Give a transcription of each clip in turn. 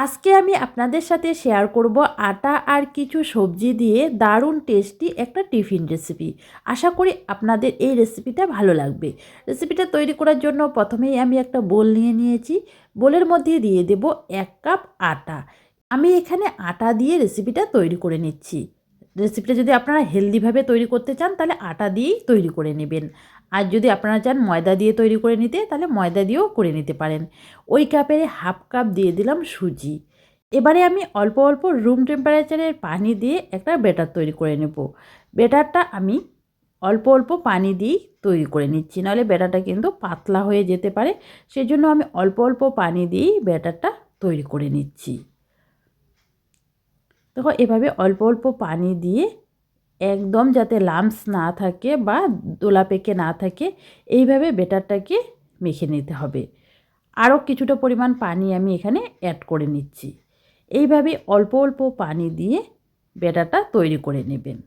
আজকে আমি আপনাদের সাথে শেয়ার করব আটা আর কিছু সবজি দিয়ে দারুণ টেস্টি একটা টিফিন রেসিপি আশা করি আপনাদের এই রেসিপিটা ভালো লাগবে। রেসিপিটা তৈরি করার জন্য প্রথমেই আমি একটা বোল নিয়ে নিয়েছি। বোলের মধ্যে দিয়ে দেব এক কাপ আটা। আমি এখানে আটা দিয়ে রেসিপিটা তৈরি করে নিচ্ছি। রেসিপিটা যদি আপনারা হেলদিভাবে তৈরি করতে চান, তাহলে আটা দিয়েই তৈরি করে নেবেন। আর যদি আপনারা চান ময়দা দিয়ে তৈরি করে নিতে, তাহলে ময়দা দিয়েও করে নিতে পারেন। ওই কাপের হাফ কাপ দিয়ে দিলাম সুজি। এবারে আমি অল্প অল্প রুম টেম্পারেচারের পানি দিয়ে একটা বেটার তৈরি করে নেব। বেটারটা আমি অল্প অল্প পানি দিয়েই তৈরি করে নিচ্ছি। নাহলে ব্যাটারটা কিন্তু পাতলা হয়ে যেতে পারে। সেই জন্য আমি অল্প অল্প পানি দিয়েই ব্যাটারটা তৈরি করে নিচ্ছি। দেখো, এভাবে অল্প অল্প পানি দিয়ে একদম যাতে লামস না থাকে বা দোলা পেকে না থাকে, এইভাবে বেটারটাকে মেখে নিতে হবে। আরও কিছুটা পরিমাণ পানি আমি এখানে অ্যাড করে নিচ্ছি। এইভাবে অল্প অল্প পানি দিয়ে বেটারটা তৈরি করে নেবেন।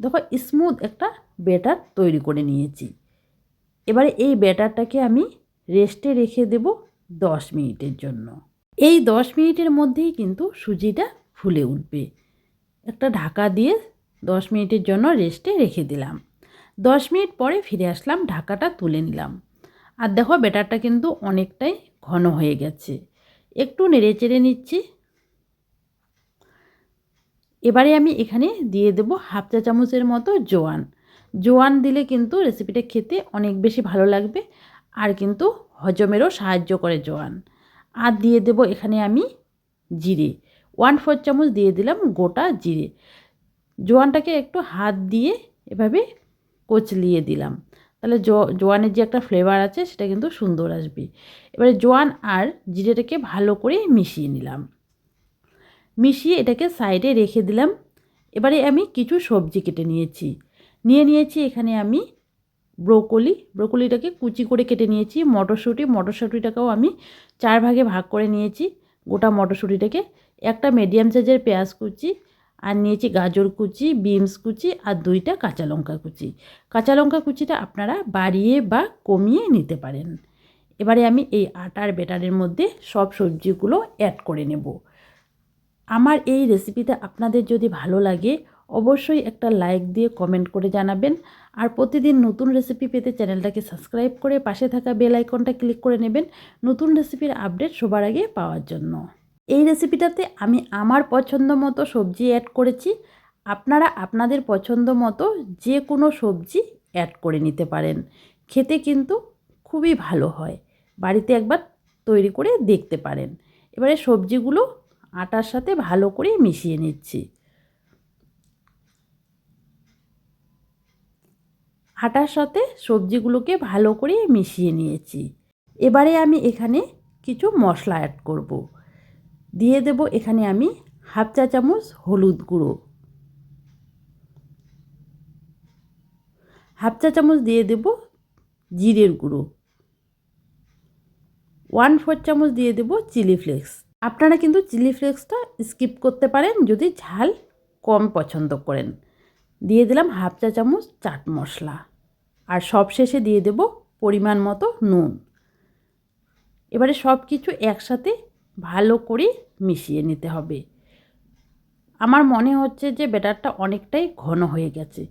দেখো স্মুথ একটা বেটার তৈরি করে নিয়েছি। এবারে এই ব্যাটারটাকে আমি রেস্টে রেখে দেব দশ মিনিটের জন্য। এই দশ মিনিটের মধ্যেই কিন্তু সুজিটা ফুলে উঠবে। একটা ঢাকা দিয়ে দশ মিনিটের জন্য রেস্টে রেখে দিলাম। দশ মিনিট পরে ফিরে আসলাম, ঢাকাটা তুলে নিলাম। আর দেখো, ব্যাটারটা কিন্তু অনেকটাই ঘন হয়ে গেছে। একটু নেড়ে চেড়ে নিচ্ছি। এবারে আমি এখানে দিয়ে দেব হাফ চা চামচের মতো জোয়ান। জোয়ান দিলে কিন্তু রেসিপিটা খেতে অনেক বেশি ভালো লাগবে আর কিন্তু হজমেরও সাহায্য করে জোয়ান। আর দিয়ে দেব এখানে আমি জিরে। ওয়ান ফোর চামচ দিয়ে দিলাম গোটা জিরে। জোয়ানটাকে একটু হাত দিয়ে এভাবে কচলিয়ে দিলাম। তাহলে জোয়ানের যে একটা ফ্লেভার আছে সেটা কিন্তু সুন্দর আসবে। এবারে জোয়ান আর জিরেটাকে ভালো করে মিশিয়ে নিলাম। মিশিয়ে এটাকে সাইডে রেখে দিলাম। এবারে আমি কিছু সবজি কেটে নিয়েছি। নিয়ে নিয়েছি এখানে আমি ব্রোকলি। ব্রোকলিটাকে কুচি করে কেটে নিয়েছি। মটরশুঁটি। মটরশুঁটিটাকেও আমি চার ভাগে ভাগ করে নিয়েছি। গোটা মটরশুঁটিটাকে একটা মিডিয়াম সাইজের পেঁয়াজ কুচি, আর নিয়েছি গাজর কুচি বিনস কুচি, আর দুইটা কাঁচা লঙ্কা কুচি। কাঁচা লঙ্কা কুচিটা আপনারা বাড়িয়ে বা কমিয়ে নিতে পারেন। এবারে আমি এই আটার বেটারের মধ্যে সব সবজিগুলো অ্যাড করে নেব। আমার এই রেসিপিটা আপনাদের যদি ভালো লাগে অবশ্যই একটা লাইক দিয়ে কমেন্ট করে জানাবেন। আর প্রতিদিন নতুন রেসিপি পেতে চ্যানেলটাকে সাবস্ক্রাইব করে পাশে থাকা বেল আইকনটা ক্লিক করে নেবেন নতুন রেসিপির আপডেট সবার আগে পাওয়ার জন্য। এই রেসিপিটাতে আমি আমার পছন্দ মতো সবজি অ্যাড করেছি। আপনারা আপনাদের পছন্দ মতো যে কোনো সবজি অ্যাড করে নিতে পারেন। খেতে কিন্তু খুবই ভালো হয়। বাড়িতে একবার তৈরি করে দেখতে পারেন। এবারে সবজিগুলো আটার সাথে ভালো করে মিশিয়ে নিচ্ছি। আটার সাথে সবজিগুলোকে ভালো করে মিশিয়ে নিয়েছি। এবারে আমি এখানে কিছু মশলা অ্যাড করব। দিয়ে দেব এখানে আমি হাফ চা চামচ হলুদ গুঁড়ো। হাফ চা চামচ দিয়ে দেব জিরের গুঁড়ো। ওয়ান ফোর চামচ দিয়ে দেব চিলি ফ্লেক্স। আপনারা কিন্তু চিলি ফ্লেক্সটা স্কিপ করতে পারেন যদি ঝাল কম পছন্দ করেন। দিয়ে দিলাম হাফ চা চামচ চাট মশলা। আর সব শেষে দিয়ে দেব পরিমাণ মতো নুন। এবারে সব কিছু একসাথে ভালো করে মিশিয়ে নিতে হবে। আমার মনে হচ্ছে যে ব্যাটারটা অনেকটাই ঘন হয়ে গেছে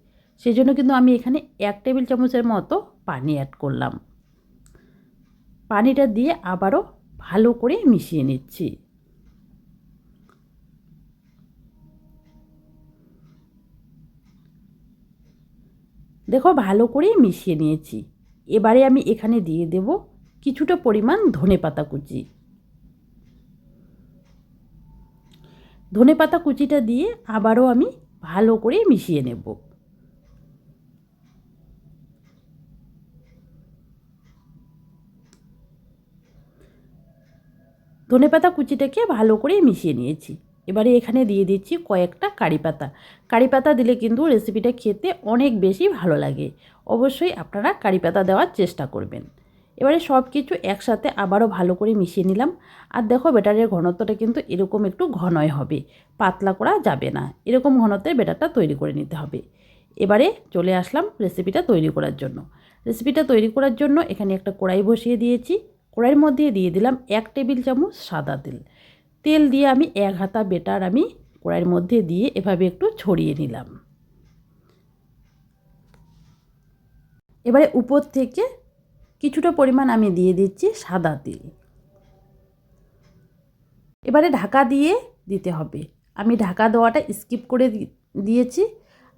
সেই জন্য কিন্তু আমি এখানে এক টেবিল চামচের মতো পানি অ্যাড করলাম। পানিটা দিয়ে আবারও ভালো করে মিশিয়ে নিচ্ছি। দেখো ভালো করে মিশিয়ে নিয়েছি। এবারে আমি এখানে দিয়ে দেব কিছুটা পরিমাণ ধনে পাতা কুচি। ধনে পাতা কুচিটা দিয়ে আবারও আমি ভালো করে মিশিয়ে নেব। ধনে পাতা কুচিটাকে ভালো করে মিশিয়ে নিয়েছি। এবারে এখানে দিয়ে দিচ্ছি কয়েকটা কারি পাতা। কারি পাতা দিলে কিন্তু রেসিপিটা খেতে অনেক বেশি ভালো লাগে। অবশ্যই আপনারা কারি পাতা দেওয়ার চেষ্টা করবেন। এবারে সব কিছু একসাথে আবারও ভালো করে মিশিয়ে নিলাম। আর দেখো বেটারের ঘনত্বটা কিন্তু এরকম একটু ঘনই হবে। পাতলা করা যাবে না। এরকম ঘনত্বের বেটারটা তৈরি করে নিতে হবে। এবারে চলে আসলাম রেসিপিটা তৈরি করার জন্য। রেসিপিটা তৈরি করার জন্য এখানে একটা কড়াই বসিয়ে দিয়েছি। কড়াইয়ের মধ্যে দিয়ে দিলাম এক টেবিল চামচ সাদা তেল। তেল দিয়ে আমি এক হাতা বেটার আমি কড়াইয়ের মধ্যে দিয়ে এভাবে একটু ছড়িয়ে নিলাম। এবারে উপর থেকে কিছুটা পরিমাণ আমি দিয়ে দিচ্ছি সাদা তেল। এবারে ঢাকা দিয়ে দিতে হবে। আমি ঢাকা দেওয়াটা স্কিপ করে দিয়েছি।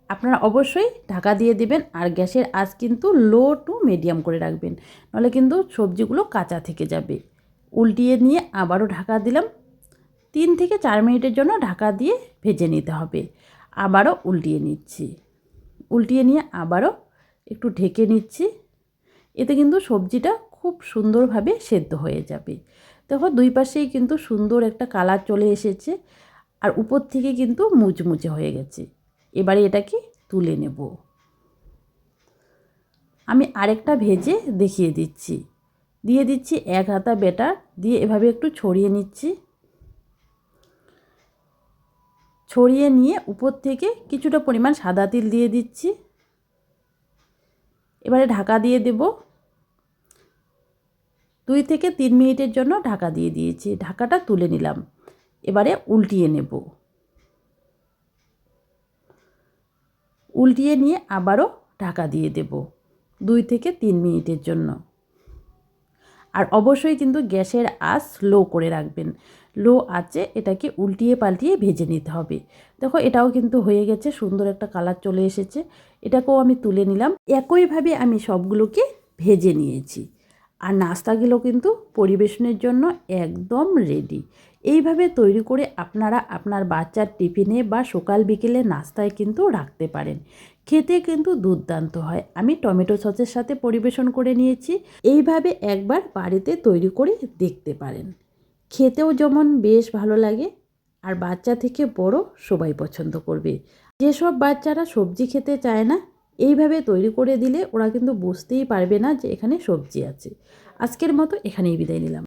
আপনারা অবশ্যই ঢাকা দিয়ে দেবেন। আর গ্যাসের আঁচ কিন্তু লো টু মিডিয়াম করে রাখবেন। নাহলে কিন্তু সবজিগুলো কাঁচা থেকে যাবে। উল্টিয়ে নিয়ে আবারও ঢাকা দিলাম। তিন থেকে চার মিনিটের জন্য ঢাকা দিয়ে ভেজে নিতে হবে। আবারও উল্টিয়ে নিচ্ছি। উল্টিয়ে নিয়ে আবারও একটু ঢেকে নিচ্ছি। এতে কিন্তু সবজিটা খুব সুন্দরভাবে সেদ্ধ হয়ে যাবে। দেখো, দুই পাশেই কিন্তু সুন্দর একটা কালার চলে এসেছে আর উপর থেকে কিন্তু মুচমুচে হয়ে গেছে। এবারে এটাকে তুলে নেব। আমি আরেকটা ভেজে দেখিয়ে দিচ্ছি। দিয়ে দিচ্ছি এক হাতা বেটার দিয়ে এভাবে একটু ছড়িয়ে নিচ্ছি। ছড়িয়ে নিয়ে উপর থেকে কিছুটা পরিমাণ সাদা তিল দিয়ে দিচ্ছি। এবারে ঢাকা দিয়ে দেব। দুই থেকে তিন মিনিটের জন্য ঢাকা দিয়ে দিয়েছি। ঢাকাটা তুলে নিলাম। এবারে উল্টিয়ে নেব। উল্টিয়ে নিয়ে আবারও ঢাকা দিয়ে দেব দুই থেকে তিন মিনিটের জন্য। আর অবশ্যই কিন্তু গ্যাসের আঁচ লো করে রাখবেন। লো আছে, এটাকে উল্টিয়ে পাল্টিয়ে ভেজে নিতে হবে। দেখো, এটাও কিন্তু হয়ে গেছে, সুন্দর একটা কালার চলে এসেছে। এটাকেও আমি তুলে নিলাম। একইভাবে আমি সবগুলোকে ভেজে নিয়েছি। আর নাস্তাগুলো কিন্তু পরিবেশনের জন্য একদম রেডি এইভাবে তৈরি করে আপনারা আপনার বাচ্চার টিফিনে বা সকাল বিকেলে নাস্তায় কিন্তু রাখতে পারেন। খেতে কিন্তু দুর্দান্ত হয়। আমি টমেটো সসের সাথে পরিবেশন করে নিয়েছি। এইভাবে একবার বাড়িতে তৈরি করে দেখতে পারেন। খেতেও যেমন বেশ ভালো লাগে, আর বাচ্চা থেকে বড় সবাই পছন্দ করবে। যেসব বাচ্চারা সবজি খেতে চায় না, এইভাবে তৈরি করে দিলে ওরা কিন্তু বুঝতেই পারবে না যে এখানে সবজি আছে। আজকের মতো এখানেই বিদায় নিলাম।